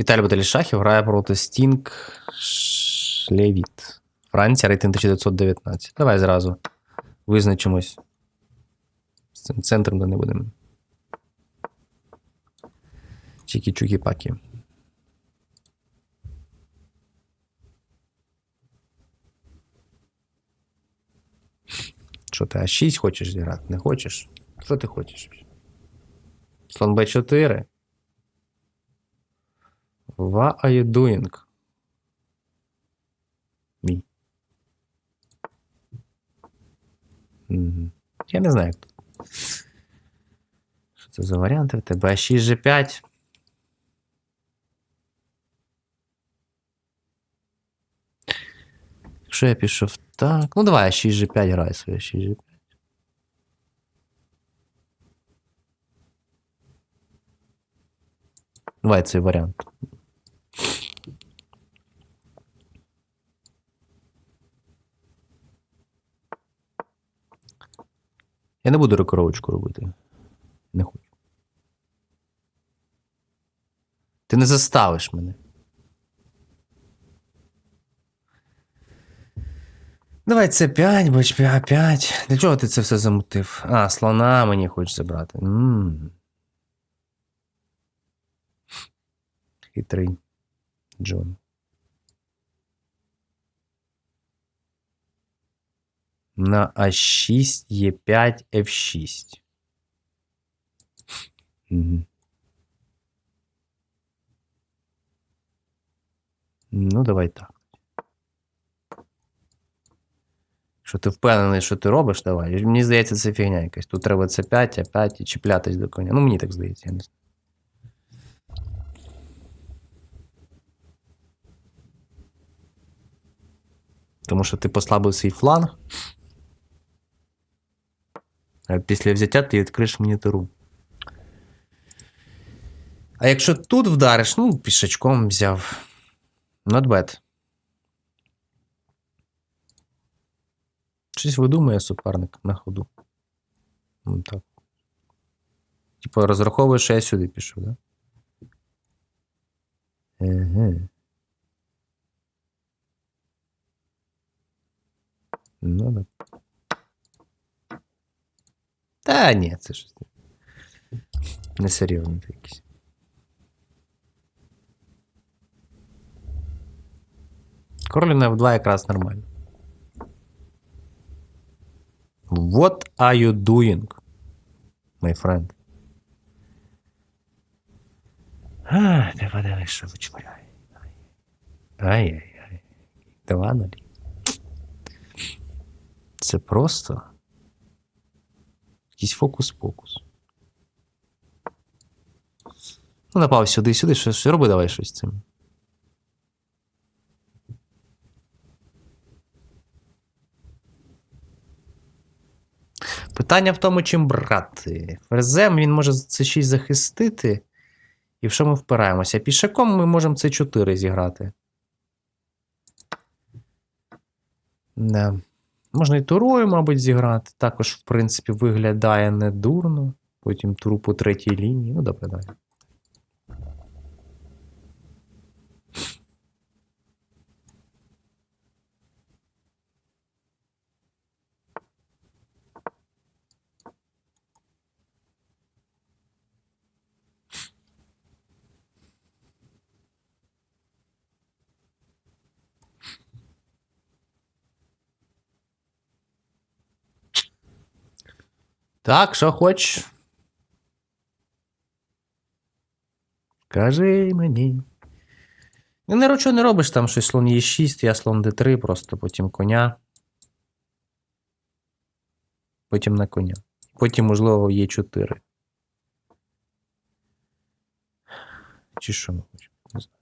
Віталій Баталішахів грає проти Стінг Шлевіт. Франція, рейтинг 1919. Давай зразу визначимось. З цим центром де не будемо. Чікі-чукі-пакі. Що ти А6 хочеш зіграти? Не хочеш? Що ти хочеш? Слон Б4. What are you doing? Мій. Мгм. Я не знаю, як тут. Що це за варіанти в тебе? 6 G5. Якщо я пішов так. Ну давай, 6 G5 грай своє 6 G5. Давай цей варіант. Я не буду рекоровочку робити. Не хочу. Ти не заставиш мене. Давай це 5, бо А 5. Для чого ти це все замутив? А, слона мені хочеш забрати. м Хитрий Джон. На А6 Е5 F6. Угу. Ну, давай так. Що ти впевнений, що ти робиш, давай. Мені здається, це фігня якась. Тут треба це 5, а 5 і чіплятись до коня. Ну, мені так здається, я не знаю. Тому що ти послабив свій фланг. Після взяття ти відкриєш мені туру. А якщо тут вдариш, ну, пішачком взяв. Not bad. Щось видумує суперник на ходу. Ну, так. Типу, розраховує, що я сюди пішов, да? Еге. Ну, да. Та ні, це ж несерйозно якісь. Король на F2 якраз нормально. What are you doing, my friend? А, ти подивись, що вичворяє. Ай-яй-яй. Два нулі. Це просто якийсь фокус-покус. Ну, напав сюди, сюди, що, роби давай щось з цим. Питання в тому, чим брати. Ферзем він може С6 захистити. І в що ми впираємося? Пішаком ми можемо С4 зіграти. Да. Можна і турою, мабуть, зіграти. Також, в принципі, виглядає недурно. Потім туру по третій лінії. Ну, добре, давай. Так, що хочеш? Кажи мені. Ну, не нічого не робиш, там щось слон Е6, я слон Д3, просто потім коня. Потім на коня. Потім, можливо, Е4. Чи що ми хочемо? Не знаю.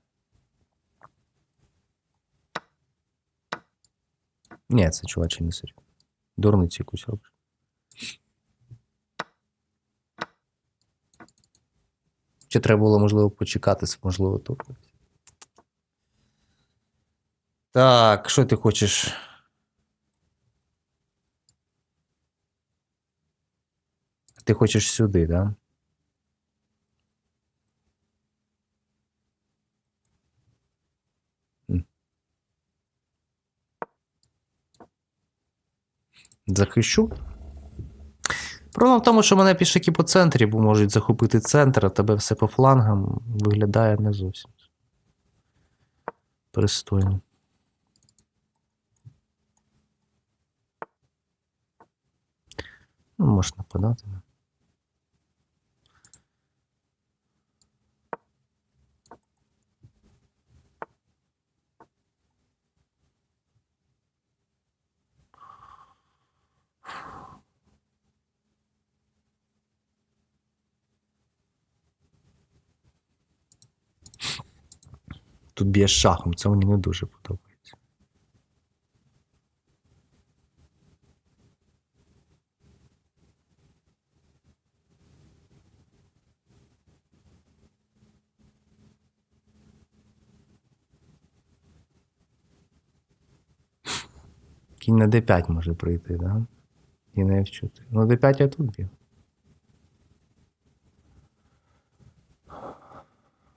Ні, це чуваче не серйозно. Дурниці якусь робиш. Чи треба було, можливо, почекати, можливо, доповідь? Так, що ти хочеш? Ти хочеш сюди, так? Да? Захищу. Проблема в тому, що мене пішки по центрі, бо можуть захопити центр, а тебе все по флангам виглядає не зовсім. Пристойно. Ну, Можна нападати. Тут б'є шахом, це мені не дуже подобається. Кінь на d5 може прийти, да? І на f4. Ну, d5 я тут б'ю.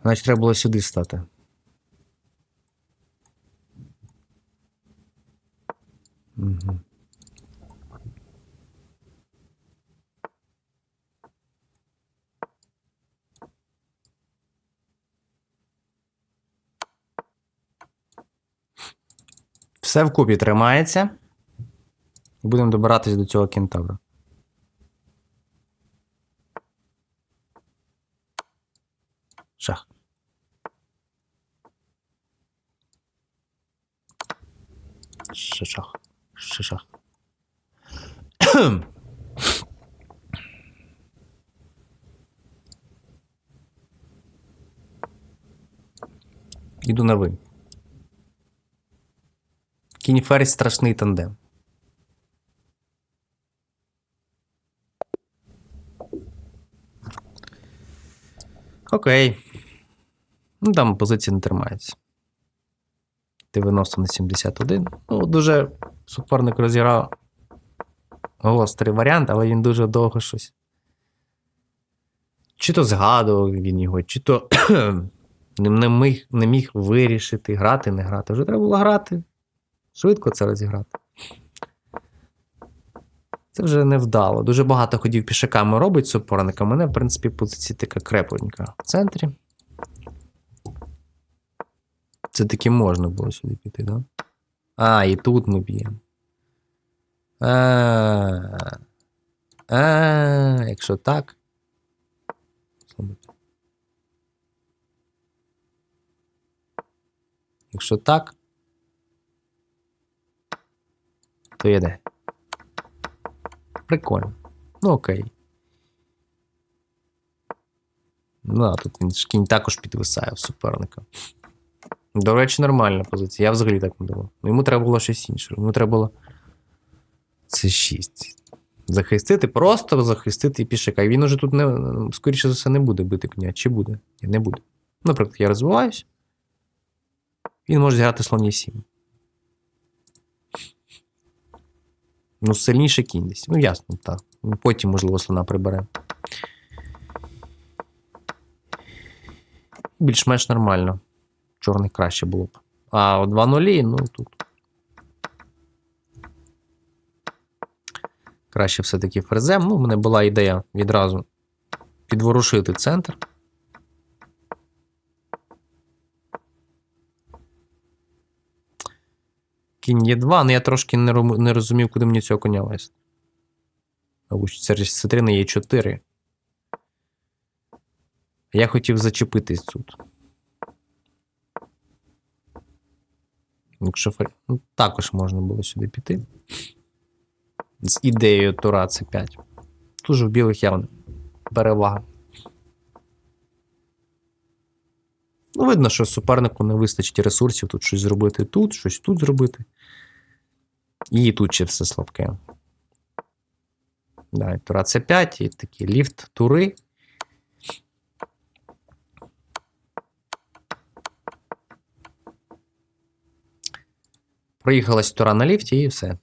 Значить, треба було сюди стати. Все вкупі тримається. І будемо добиратись до цього кентавра. Шах. Шах. Ще шах. Іду на ви. Кінь ферзь страшний тандем. Окей. Ну, там позиція не тримається. 90 на 71. Ну, дуже суперник розіграв гострий варіант, але він дуже довго щось. Чи то згадував він його, чи то не міг, не міг вирішити, грати, не грати. Вже треба було грати. Швидко це розіграти. Це вже невдало. Дуже багато ходів пішаками робить суперник, а мене, в принципі, позиція така крепленька в центрі. Це таки можна було сюди піти, да? А, і тут ми б'ємо. А, а, якщо так. Якщо так, то йде. Прикольно. Ну окей. Ну, а тут він кінь також підвисає в суперника. До речі, нормальна позиція. Я взагалі так не думав. Ну, Йому треба було щось інше. Йому треба було. Це 6. Захистити, просто захистити пішака. І він уже тут не, скоріше за все, не буде бити коня. Чи буде? Ні, не буде. Наприклад, я розвиваюсь. Він може зіграти слоні 7. Ну, сильніше кінь десь. Ну, ясно, так. Потім, можливо, слона прибере. Більш-менш нормально. Чорний краще було б. А 2 нулі, ну тут. Краще все-таки ферзем. Ну, у мене була ідея відразу підворушити центр. Кінь є 2, але я трошки не, розумів, куди мені цього коня вести. Це ж С3 є 4. Я хотів зачепитись тут. Якщо ну, також можна було сюди піти. З ідеєю Тура c 5. Тут в білих явно перевага. Ну, видно, що супернику не вистачить ресурсів тут щось зробити тут, щось тут зробити. І тут ще все слабке. Да, Тура c 5 і такий ліфт Проїхалась тура на ліфті і все.